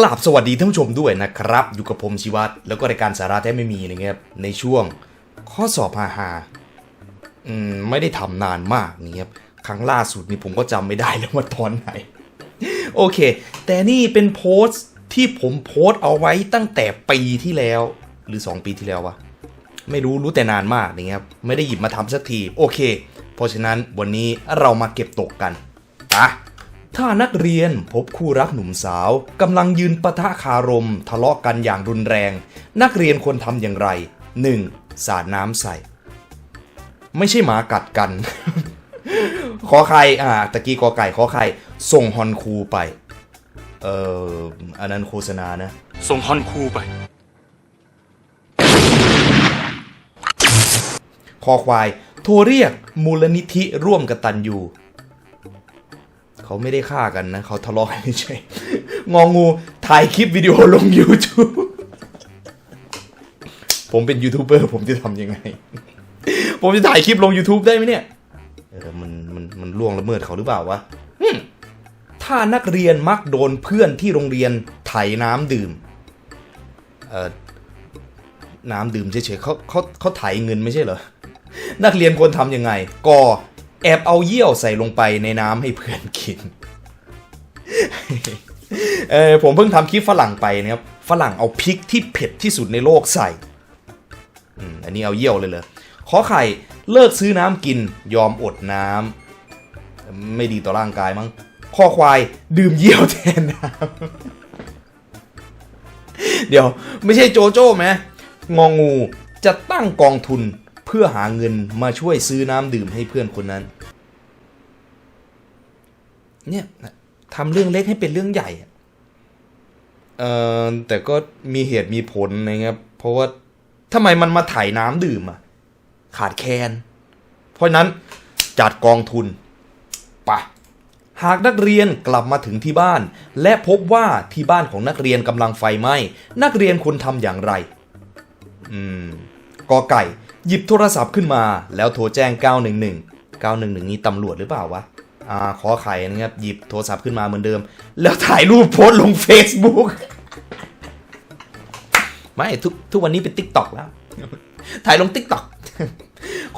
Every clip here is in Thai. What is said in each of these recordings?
กราบสวัสดีท่านผู้ชมด้วยนะครับ อยู่กับผมชิวัตรแล้วก็รายการสาระแท้ไม่มีนะครับในช่วงข้อสอบฮาฮาๆอืมไม่ได้ทำนานมากนี่ครับครั้งล่าสุดนี่ผมก็จำไม่ได้แล้วว่าตอนไหน โอเค แต่นี่เป็นโพสต์ที่ผมโพสต์เอาไว้ตั้งแต่ปีที่แล้ว หรือ 2 ปีที่แล้ววะไม่รู้รู้แต่นานมากนะครับไม่ได้หยิบมาทำสักที โอเค เพราะฉะนั้นวันนี้เรามาเก็บตกกันอะ ถ้านักเรียนพบคู่รักหนุ่มสาวกำลังยืนปะทะคารม ทะเลาะกันอย่างรุนแรง นักเรียนควรทำอย่างไร 1. สาดน้ำใส่ ไม่ใช่หมากัดกัน ขอไข่อ่าตะกี้กอไก่ขอไข่ส่งฮอนคูไป เอ่ออันนั้นโฆษณานะ ส่งฮอนคูไป คอควาย โทรเรียกมูลนิธิร่วมกตันยู เขาไม่ได้ฆ่ากันนะ เขาทะเลาะกันเฉยๆงองูถ่ายคลิปวิดีโอลง YouTube ผมเป็นยูทูบเบอร์ผมจะทำยังไง ผมจะถ่ายคลิปลง YouTube ได้ไหมเนี่ย เออมันมันมันล่วงละเมิดเขาหรือเปล่าวะอืมถ้านักเรียนมักโดนเพื่อนที่โรงเรียนไถน้ำดื่ม เออน้ำดื่มเฉยๆเขาเขาเขาไถเงินไม่ใช่เหรอ นักเรียนควรทำยังไงก็ แอบเอาเยี่ยวใส่ลงไปในน้ำให้เพื่อนกิน เออผมเพิ่งทำคลิปฝรั่งไปนะครับ ฝรั่งเอาพริกที่เผ็ดที่สุดในโลกใส่อันนี้เอาเยี่ยวเลยเลยขอไข่เลิกซื้อน้ำกินยอมอดน้ำไม่ดีต่อร่างกายมั้งข้อควายดื่มเยี่ยวแทนน้ำเดี๋ยว ไม่ใช่โจโจ้ไหมงองูจะตั้งกองทุน เพื่อหาเงินมาช่วยซื้อน้ำดื่มให้เพื่อนคนนั้น เนี่ยทำเรื่องเล็กให้เป็นเรื่องใหญ่เอ่อแต่ก็มีเหตุมีผลนะครับเพราะว่าทำไมมันมาถ่ายน้ำดื่มอะขาดแคลนเพราะนั้นจัดกองทุนปะหากนักเรียนกลับมาถึงที่บ้าน และพบว่าที่บ้านของนักเรียนกำลังไฟไหม้นักเรียนควรทำอย่างไร อืมกอไก่ หยิบโทรศัพท์ขึ้นมา แล้วโทรแจ้ง 911 911 นี้ตำรวจหรือเปล่าวะอ่าขอไข่นะครับ หยิบโทรศัพท์ขึ้นมาเหมือนเดิม แล้วถ่ายรูปโพสลง Facebook ไม่ทุกทุกวันนี้เป็น Tik t o อกแล้ว ถ่ายลง Tik t o อก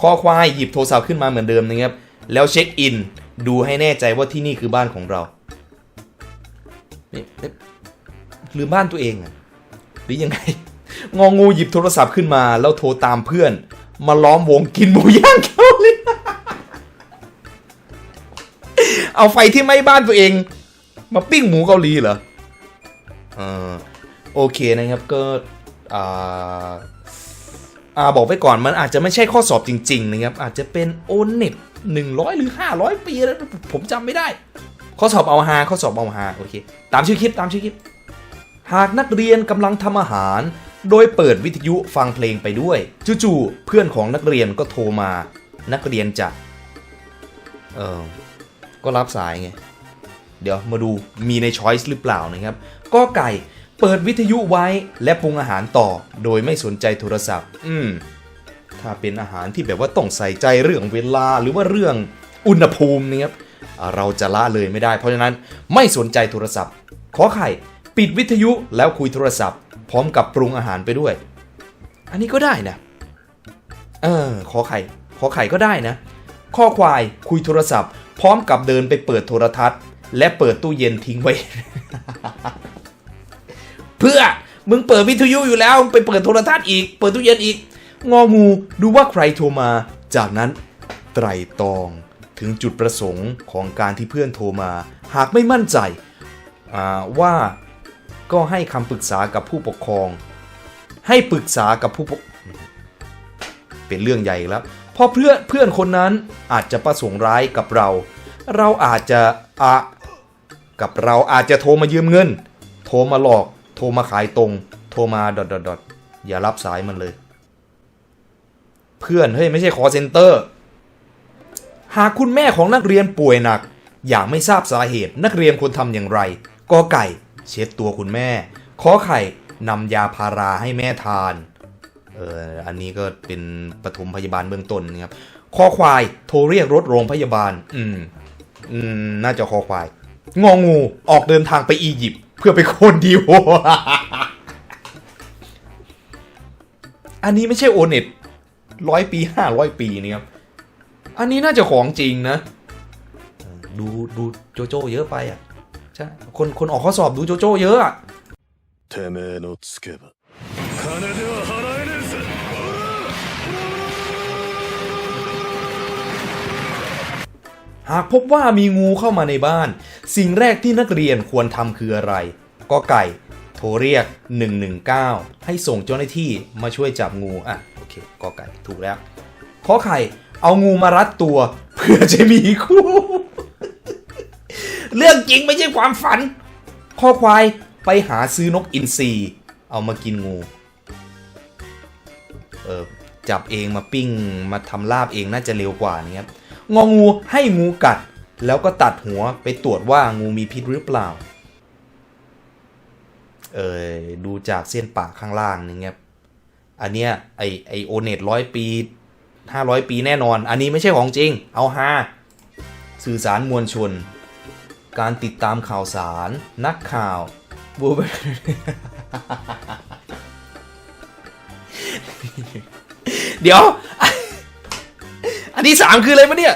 คอควายหยิบโทรศัพท์ขึ้นมาเหมือนเดิมนะครับ แล้วเช็คอิน ดูให้แน่ใจว่าที่นี่คือบ้านของเรานี่นี่หรือบ้านตัวเองอะหรือยังไง งองูหยิบโทรศัพท์ขึ้นมา แล้วโทรตามเพื่อน มาล้อมวงกินหมูย่างเกาหลีเอาไฟที่ไหม้บ้านตัวเอง มาปิ้งหมูเกาหลีเหรอเออโอเคนะครับก็อ่าอ่าบอกไปก่อนมันอาจจะไม่ใช่ข้อสอบจริง ๆ นะครับ อาจจะเป็นโอเน็ตหนึ่งร้อยหรือห้าร้อยปีแล้วผมจำไม่ได้ ข้อสอบเอาฮาข้อสอบเอาฮาโอเค ตามชื่อคลิปตามชื่อคลิป หากนักเรียนกำลังทำอาหาร โดยเปิดวิทยุฟังเพลงไปด้วยจู่ๆเพื่อนของนักเรียนก็โทรมา นักเรียนจะเออก็รับสายไง เดี๋ยวมาดูมีในช้อยส์หรือเปล่านะครับก็ไก่เปิดวิทยุไว้และปรุงอาหารต่อ โดยไม่สนใจโทรศัพท์ อืม ถ้าเป็นอาหารที่แบบว่าต้องใส่ใจเรื่องเวลาหรือว่าเรื่องอุณหภูมินะครับเราจะละเลยไม่ได้ เพราะฉะนั้นไม่สนใจโทรศัพท์ ขอไข่ ปิดวิทยุแล้วคุยโทรศัพท์ พร้อมกับปรุงอาหารไปด้วย อันนี้ก็ได้นะ เออ ขอไข่ ขอไข่ก็ได้นะ ข้อควายคุยโทรศัพท์ พร้อมกับเดินไปเปิดโทรทัศน์ และเปิดตู้เย็นทิ้งไว้ เพื่อมึงเปิดวิทยุอยู่แล้วไปเปิดโทรทัศน์อีก เปิดตู้เย็นอีก งองูดูว่าใครโทรมา จากนั้นไตรตรองถึงจุดประสงค์ของการที่เพื่อนโทรมา หากไม่มั่นใจว่า ก็ให้คำปรึกษากับผู้ปกครอง ให้ปรึกษากับผู้ปกเป็นเรื่องใหญ่แล้วเพราะเพื่อนเพื่อนคนนั้นอาจจะประสงค์ร้ายกับเรา เราอาจจะอะกับเราอาจจะโทรมายืมเงิน โทรมาหลอก โทรมาขายตรง โทรมาดอทดอทดอย่ารับสายมันเลย เพื่อนเฮ้ยไม่ใช่คอเซ็นเตอร์ หากคุณแม่ของนักเรียนป่วยหนัก อย่างไม่ทราบสาเหตุนักเรียนควรทำอย่างไรกอไก่ เช็ดตัวคุณแม่ ขอไข่นำยาพาราให้แม่ทาน เอออันนี้ก็เป็นปฐมพยาบาลเบื้องต้นนะครับคอควายโทรเรียกรถโรงพยาบาล อืม อืม น่าจะคอควาย งองูออกเดินทางไปอียิปต์เพื่อไปโคนดีโออันนี้ไม่ใช่โอเน็ตร้อยปีห้าร้อยปีนี่ครับ อันนี้น่าจะของจริงนะ ดูดูโจโจ้เยอะไปอะ ช่คนคนออกข้อสอบดูโจโจ้เยอะอะหากพบว่ามีงูเข้ามาในบ้าน สิ่งแรกที่นักเรียนควรทำคืออะไร ก็ไก่ โทรเรียก 119 ให้ส่งเจ้าหน้าที่มาช่วยจับงู อะ โอเคก็ไก่ ถูกแล้ว ข้อไข่ เอางูมารัดตัว เพื่อจะมีคู่ เรื่องจริงไม่ใช่ความฝันข้อควายไปหาซื้อนกอินทรีเอามากินงูเออจับเองมาปิ้งมาทำลาบเองน่าจะเร็วกว่านี้ครับงองูให้งูกัด แล้วก็ตัดหัวไปตรวจว่างูมีพิษหรือเปล่าเออดูจากเส้นปากข้างล่างนี่ครับอันเนี้ยไอไอโอเน็ตร้อยปีห้าร้อยปีแน่นอน อันนี้ไม่ใช่ของจริง เอาฮาสื่อสารมวลชน การติดตามข่าวสาร นักข่าวบูเบอร์เดี๋ยว อันที่สามคืออะไรมะเนี่ย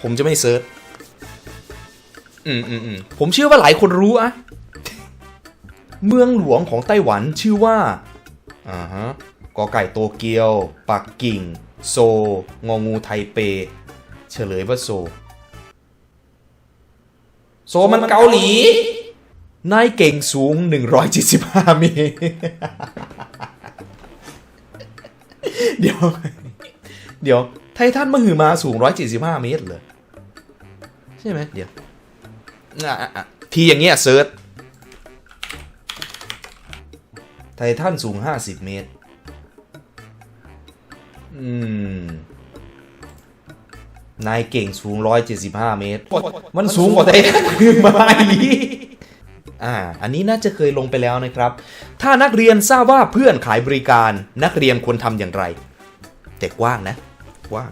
ผมจะไม่เซิร์ช อืมอืมอืมผมเชื่อว่าหลายคนรู้อะเมืองหลวงของไต้หวันชื่อว่า อ่าฮะกอไก่โตเกียว ปักกิ่ง โซ งองูไทเป เฉลยว่าโซ โซมันเกาหลี นายเก่งสูง 175เมตรเดี๋ยว เดี๋ยว ไททันมหึมาสูง 175 เมตรเลยใช่ไหมเดี๋ยวทีอย่างเงี้ยเซิร์ชไททันสูง 50 เมตร อืม นายเก่งสูง 175 เมตร มันสูงกว่าไททันคือมาอีกอ่า อันนี้น่าจะเคยลงไปแล้วนะครับ ถ้านักเรียนทราบว่าเพื่อนขายบริการ นักเรียนควรทำอย่างไร แต่กว้างนะ กว้าง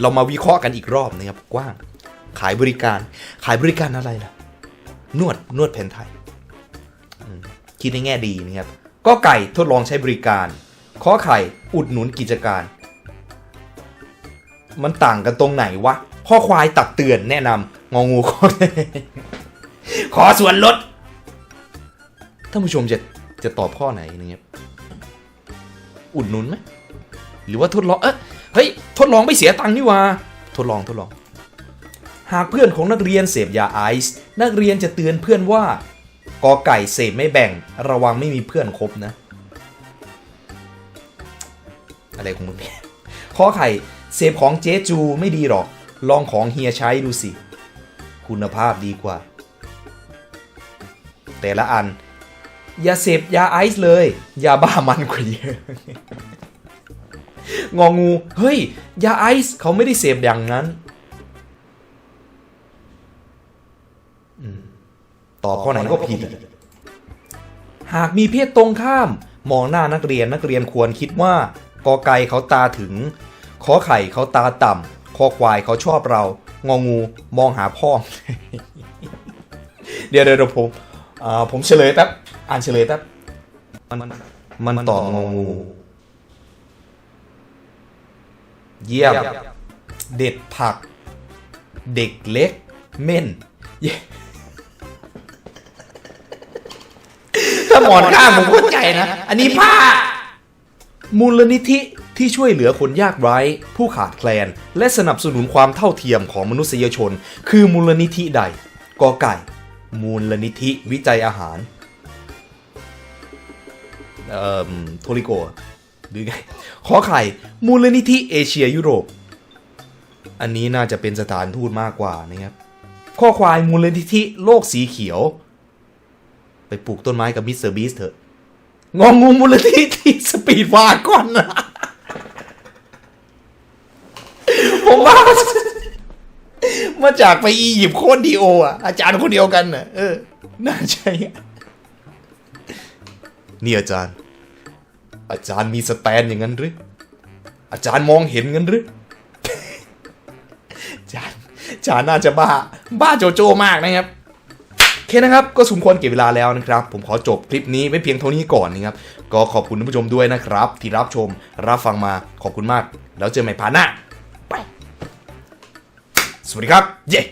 เรามาวิเคราะห์กันอีกรอบนะครับ กว้าง ขายบริการ ขายบริการอะไรล่ะ นวด นวดแผนไทยอืมคิดในแง่ดีนะครับ ก็ไก่ทดลองใช้บริการขอไข่ อุดหนุนกิจการ มันต่างกันตรงไหนวะข้อควายตักเตือนแนะนำงองูขอขอส่วนลดท่านผู้ชมจะจะตอบข้อไหนนะครับอุดหนุนไหมหรือว่าทดลองเอ๊ะเฮ้ยทดลองไม่เสียตังค์นี่ว่าทดลองทดลอง หากเพื่อนของนักเรียนเสพยาไอซ์นักเรียนจะเตือนเพื่อนว่ากอไก่เสพไม่แบ่ง ระวังไม่มีเพื่อนคบนะ อะไรของมึงเนี่ยขอไข่ เสพของเจ๊จูไม่ดีหรอก ลองของเฮียใช้ดูสิ คุณภาพดีกว่า แต่ละอัน อย่าเสพยาไอซ์เลย ยาบ้ามันกว่าเยอะงองู เฮ้ย ยาไอซ์เขาไม่ได้เสพอย่างนั้นตอบข้อไหนก็ผิด หากมีเพศตรงข้าม มองหน้านักเรียนนักเรียนควรคิดว่ากอไก่เขาตาถึง อไข่เขาตาต่ำคอควายเขาชอบเรา งองูมองหาพ่อ เดี๋ยวเดี๋ยวผมอ่าผมเฉลยแป๊บ อ่านเฉลยแป๊บ มันมันต่ององู เยี่ยม เด็ดผัก เด็กเล็ก เม่นถ้าหมอนข้างผมเข้าใจนะ อันนี้ผ้ามูลนิธิ ที่ช่วยเหลือคนยากไร้ ผู้ขาดแคลน และสนับสนุนความเท่าเทียมของมนุษยชน คือมูลนิธิใดกอไก่ มูลนิธิวิจัยอาหารเอ่อโทริโกหรือไงขอไข่มูลนิธิเอเชียยุโรป อันนี้น่าจะเป็นสถานทูตมากกว่านะครับข้อควายมูลนิธิโลกสีเขียว ไปปลูกต้นไม้กับมิสเตอร์บีสเถอะงองูมูลนิธิสปีดวาก่อนนะ ผมว่ามาจากไปอียิปต์โคตรดีโออะ อาจารย์คนเดียวกันน่ะ เออ น่าใช่นี่อาจารย์ อาจารย์มีสแตนอย่างนั้นหรือ อาจารย์มองเห็นงั้นหรือ อาจารย์อาจารย์น่าจะบ้า บ้าโจโจ้มากนะครับโอเคนะครับ ก็สมควรเก็บเวลาแล้วนะครับ ผมขอจบคลิปนี้ไว้เพียงเท่านี้ก่อนนะครับ ก็ขอบคุณท่านผู้ชมด้วยนะครับ ที่รับชมรับฟังมาขอบคุณมาก แล้วเจอใหม่พาร์ทหน้า สวัสดีครับ เย้